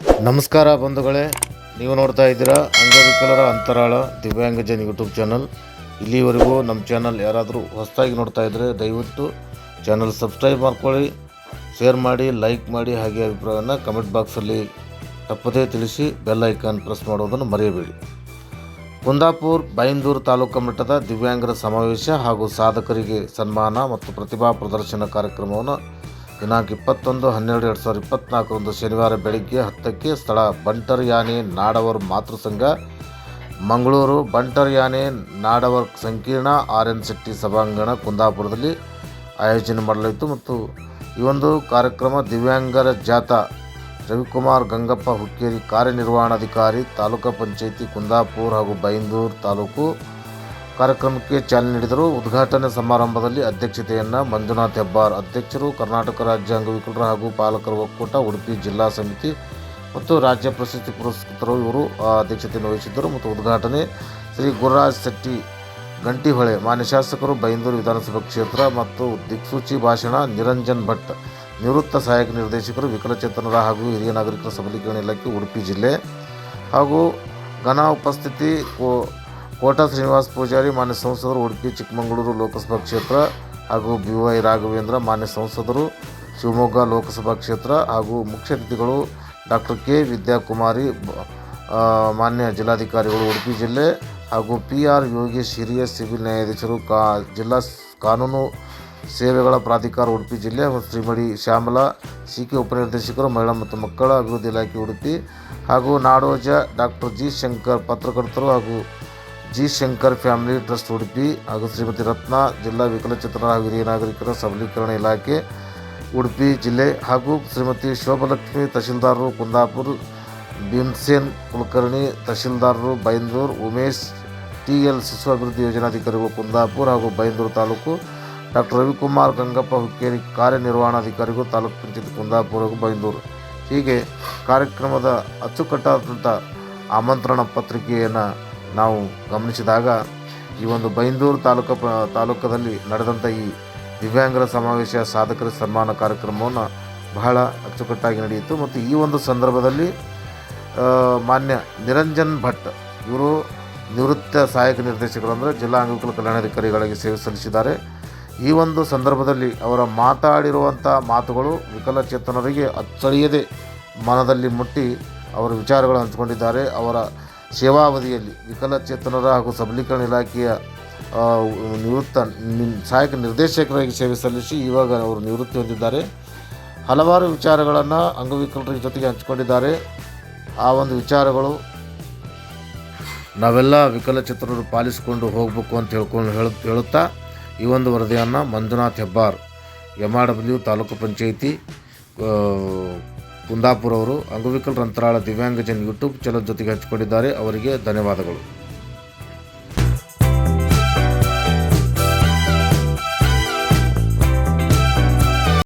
ನಮಸ್ಕಾರ ಬಂಧುಗಳೇ, ನೀವು ನೋಡ್ತಾ ಇದ್ದೀರಾ ಅಂಗವಿಕಲರ ಅಂತರಾಳ ದಿವ್ಯಾಂಗಜನ್ ಯೂಟ್ಯೂಬ್ ಚಾನಲ್. ಇಲ್ಲಿವರೆಗೂ ನಮ್ಮ ಚಾನಲ್ ಯಾರಾದರೂ ಹೊಸದಾಗಿ ನೋಡ್ತಾ ಇದ್ದರೆ ದಯವಿಟ್ಟು ಚಾನಲ್ ಸಬ್ಸ್ಕ್ರೈಬ್ ಮಾಡ್ಕೊಳ್ಳಿ, ಶೇರ್ ಮಾಡಿ, ಲೈಕ್ ಮಾಡಿ ಹಾಗೆ ಅಭಿಪ್ರಾಯವನ್ನು ಕಮೆಂಟ್ ಬಾಕ್ಸಲ್ಲಿ ತಪ್ಪದೇ ತಿಳಿಸಿ ಬೆಲ್ ಐಕಾನ್ ಪ್ರೆಸ್ ಮಾಡೋದನ್ನು ಮರೆಯಬೇಡಿ. ಕುಂದಾಪುರ್, ಬೈಂದೂರು ತಾಲೂಕು ಮಟ್ಟದ ದಿವ್ಯಾಂಗರ ಸಮಾವೇಶ ಹಾಗೂ ಸಾಧಕರಿಗೆ ಸನ್ಮಾನ ಮತ್ತು ಪ್ರತಿಭಾ ಪ್ರದರ್ಶನ ಕಾರ್ಯಕ್ರಮವನ್ನು ದಿನಾಂಕ ಇಪ್ಪತ್ತೊಂದು, ಹನ್ನೆರಡು, ಎರಡು ಸಾವಿರದ ಇಪ್ಪತ್ತ್ನಾಲ್ಕರಂದು ಶನಿವಾರ ಬೆಳಗ್ಗೆ ಹತ್ತಕ್ಕೆ ಸ್ಥಳ ಬಂಟರ್ ಯಾನೆ ನಾಡವರ್ ಮಾತೃಸಂಘ ಮಂಗಳೂರು ಬಂಟರ್ ಯಾನೆ ನಾಡವರ್ ಸಂಕೀರ್ಣ ಆರ್ ಎನ್ ಶೆಟ್ಟಿ ಸಭಾಂಗಣ ಕುಂದಾಪುರದಲ್ಲಿ ಆಯೋಜನೆ ಮಾಡಲಾಯಿತು ಮತ್ತು ಈ ಒಂದು ಕಾರ್ಯಕ್ರಮ ದಿವ್ಯಾಂಗರ ಜಾಥಾ ರವಿಕುಮಾರ್ ಗಂಗಪ್ಪ ಹುಕ್ಕೇರಿ ಕಾರ್ಯನಿರ್ವಹಣಾಧಿಕಾರಿ ತಾಲೂಕು ಪಂಚಾಯಿತಿ ಕುಂದಾಪುರ ಹಾಗೂ ಬೈಂದೂರು ತಾಲೂಕು ಕಾರ್ಯಕ್ರಮಕ್ಕೆ ಚಾಲನೆ ನೀಡಿದರು. ಉದ್ಘಾಟನೆ ಸಮಾರಂಭದಲ್ಲಿ ಅಧ್ಯಕ್ಷತೆಯನ್ನು ಮಂಜುನಾಥ್ ಹೆಬ್ಬಾರ್ ಅಧ್ಯಕ್ಷರು, ಕರ್ನಾಟಕ ರಾಜ್ಯ ಅಂಗವಿಕಲರು ಹಾಗೂ ಪಾಲಕರ ಒಕ್ಕೂಟ, ಉಡುಪಿ ಜಿಲ್ಲಾ ಸಮಿತಿ ಮತ್ತು ರಾಜ್ಯ ಪ್ರಶಸ್ತಿ ಪುರಸ್ಕೃತರು ಇವರು ಅಧ್ಯಕ್ಷತೆಯನ್ನು ವಹಿಸಿದ್ದರು. ಮತ್ತು ಉದ್ಘಾಟನೆ ಶ್ರೀ ಗುರುರಾಜ್ ಶೆಟ್ಟಿ ಗಂಟಿಹೊಳೆ, ಮಾನ್ಯ ಶಾಸಕರು, ಬೈಂದೂರು ವಿಧಾನಸಭಾ ಕ್ಷೇತ್ರ ಮತ್ತು ದಿಕ್ಸೂಚಿ ಭಾಷಣ, ನಿರಂಜನ್ ಭಟ್, ನಿವೃತ್ತ ಸಹಾಯಕ ನಿರ್ದೇಶಕರು ವಿಕಲಚೇತನರ ಹಾಗೂ ಹಿರಿಯ ನಾಗರಿಕರ ಸಬಲೀಕರಣ ಇಲಾಖೆ, ಉಡುಪಿ ಜಿಲ್ಲೆ ಹಾಗೂ ಘನ ಉಪಸ್ಥಿತಿ ಕೋಟ ಶ್ರೀನಿವಾಸ ಪೂಜಾರಿ, ಮಾನ್ಯ ಸಂಸದರು, ಉಡುಪಿ, ಚಿಕ್ಕಮಗಳೂರು ಲೋಕಸಭಾ ಕ್ಷೇತ್ರ ಹಾಗೂ ಬಿ ವೈ ರಾಘವೇಂದ್ರ, ಮಾನ್ಯ ಸಂಸದರು, ಶಿವಮೊಗ್ಗ ಲೋಕಸಭಾ ಕ್ಷೇತ್ರ ಹಾಗೂ ಮುಖ್ಯ ಅತಿಥಿಗಳು ಡಾಕ್ಟರ್ ಕೆ ವಿದ್ಯಾಕುಮಾರಿ ಮಾನ್ಯ ಜಿಲ್ಲಾಧಿಕಾರಿಗಳು, ಉಡುಪಿ ಜಿಲ್ಲೆ ಹಾಗೂ ಪಿ ಆರ್ ಯೋಗೇಶ್, ಹಿರಿಯ ಸಿವಿಲ್ ನ್ಯಾಯಾಧೀಶರು, ಕಾ, ಜಿಲ್ಲಾ ಕಾನೂನು ಸೇವೆಗಳ ಪ್ರಾಧಿಕಾರ, ಉಡುಪಿ ಜಿಲ್ಲೆ ಮತ್ತು ಶ್ರೀಮಡಿ ಶ್ಯಾಮಲಾ ಸಿ ಕೆ ಉಪನಿರ್ದೇಶಕರು, ಮಹಿಳಾ ಮತ್ತು ಮಕ್ಕಳ ಅಭಿವೃದ್ಧಿ ಇಲಾಖೆ, ಉಡುಪಿ ಹಾಗೂ ನಾಡೋಜ ಡಾಕ್ಟರ್ ಜಿ ಶಂಕರ್, ಪತ್ರಕರ್ತರು ಹಾಗೂ G Shankar family trust Udupi ಹಾಗೂ ಶ್ರೀಮತಿ ರತ್ನ ಜಿಲ್ಲಾ ವಿಕಲಚೇತನ ಹಾಗೂ ಹಿರಿಯ ನಾಗರಿಕರ ಸಬಲೀಕರಣ ಇಲಾಖೆ, ಉಡುಪಿ ಜಿಲ್ಲೆ ಹಾಗೂ ಶ್ರೀಮತಿ ಶೋಭಲಕ್ಷ್ಮಿ ತಹಶೀಲ್ದಾರರು ಕುಂದಾಪುರ್, ಭೀಮ್ಸೇನ್ ಕುಲಕರ್ಣಿ ತಹಶೀಲ್ದಾರರು ಬೈಂದೂರು, ಉಮೇಶ್, ಟಿ ಎಲ್ ಶಿಶು ಅಭಿವೃದ್ಧಿ ಯೋಜನಾಧಿಕಾರಿಗಳು ಕುಂದಾಪುರ್ ಹಾಗೂ ಬೈಂದೂರು ತಾಲೂಕು ಡಾಕ್ಟರ್ ರವಿಕುಮಾರ್ ಗಂಗಪ್ಪ ಹುಕ್ಕೇರಿ ಕಾರ್ಯನಿರ್ವಹಣಾಧಿಕಾರಿಗಳು ತಾಲೂಕು ಪಂಚಾಯತ್ ಕುಂದಾಪುರ ಹಾಗೂ ಬೈಂದೂರು. ಹೀಗೆ ಕಾರ್ಯಕ್ರಮದ ಅಚ್ಚುಕಟ್ಟಾದಂಥ ಆಮಂತ್ರಣ ಪತ್ರಿಕೆಯನ್ನು ನಾವು ಗಮನಿಸಿದಾಗ ಈ ಒಂದು ಬೈಂದೂರು ತಾಲೂಕು ತಾಲೂಕದಲ್ಲಿ ನಡೆದಂಥ ಈ ದಿವ್ಯಾಂಗರ ಸಮಾವೇಶ ಸಾಧಕರ ಸನ್ಮಾನ ಕಾರ್ಯಕ್ರಮವನ್ನು ಬಹಳ ಅಚ್ಚುಕಟ್ಟಾಗಿ ನಡೆಯಿತು. ಮತ್ತು ಈ ಒಂದು ಸಂದರ್ಭದಲ್ಲಿ ಮಾನ್ಯ ನಿರಂಜನ್ ಭಟ್ ಇವರು ನಿವೃತ್ತ ಸಹಾಯಕ ನಿರ್ದೇಶಕರು ಅಂದರೆ ಜಿಲ್ಲಾ ಅಂಗವಿಕಲ ಕಲ್ಯಾಣಾಧಿಕಾರಿಗಳಿಗೆ ಸೇವೆ ಸಲ್ಲಿಸಿದ್ದಾರೆ. ಈ ಒಂದು ಸಂದರ್ಭದಲ್ಲಿ ಅವರ ಮಾತಾಡಿರುವಂಥ ಮಾತುಗಳು ವಿಕಲಚೇತನರಿಗೆ ಅಚ್ಚಳಿಯದೆ ಮನದಲ್ಲಿ ಮುಟ್ಟಿ ಅವರ ವಿಚಾರಗಳನ್ನು ಹಂಚಿಕೊಂಡಿದ್ದಾರೆ. ಅವರ ಸೇವಾವಧಿಯಲ್ಲಿ ವಿಕಲಚೇತನರ ಹಾಗೂ ಸಬಲೀಕರಣ ಇಲಾಖೆಯ ನಿವೃತ್ತ ಸಹಾಯಕ ನಿರ್ದೇಶಕರಾಗಿ ಸೇವೆ ಸಲ್ಲಿಸಿ ಇವಾಗ ಅವರು ನಿವೃತ್ತಿ ಹೊಂದಿದ್ದಾರೆ. ಹಲವಾರು ವಿಚಾರಗಳನ್ನು ಅಂಗವಿಕಲರ ಜೊತೆಗೆ ಹಂಚಿಕೊಂಡಿದ್ದಾರೆ. ಆ ಒಂದು ವಿಚಾರಗಳು ನಾವೆಲ್ಲ ವಿಕಲಚೇತನರು ಪಾಲಿಸಿಕೊಂಡು ಹೋಗಬೇಕು ಅಂತ ಹೇಳ್ಕೊಂಡು ಹೇಳ, ಹೇಳುತ್ತಾ ಈ ಒಂದು ವರದಿಯನ್ನು Manjunath Hebbar M R W taluk panchayat Kundapur ಅವರು ರಂತರಾಳ ಅಂತರಾಳ ದಿವ್ಯಾಂಗಜನ್ ಯೂಟ್ಯೂಬ್ ಚಾನಲ್ ಜೊತೆಗೆ ಹಂಚಿಕೊಂಡಿದ್ದಾರೆ. ಅವರಿಗೆ ಧನ್ಯವಾದಗಳು.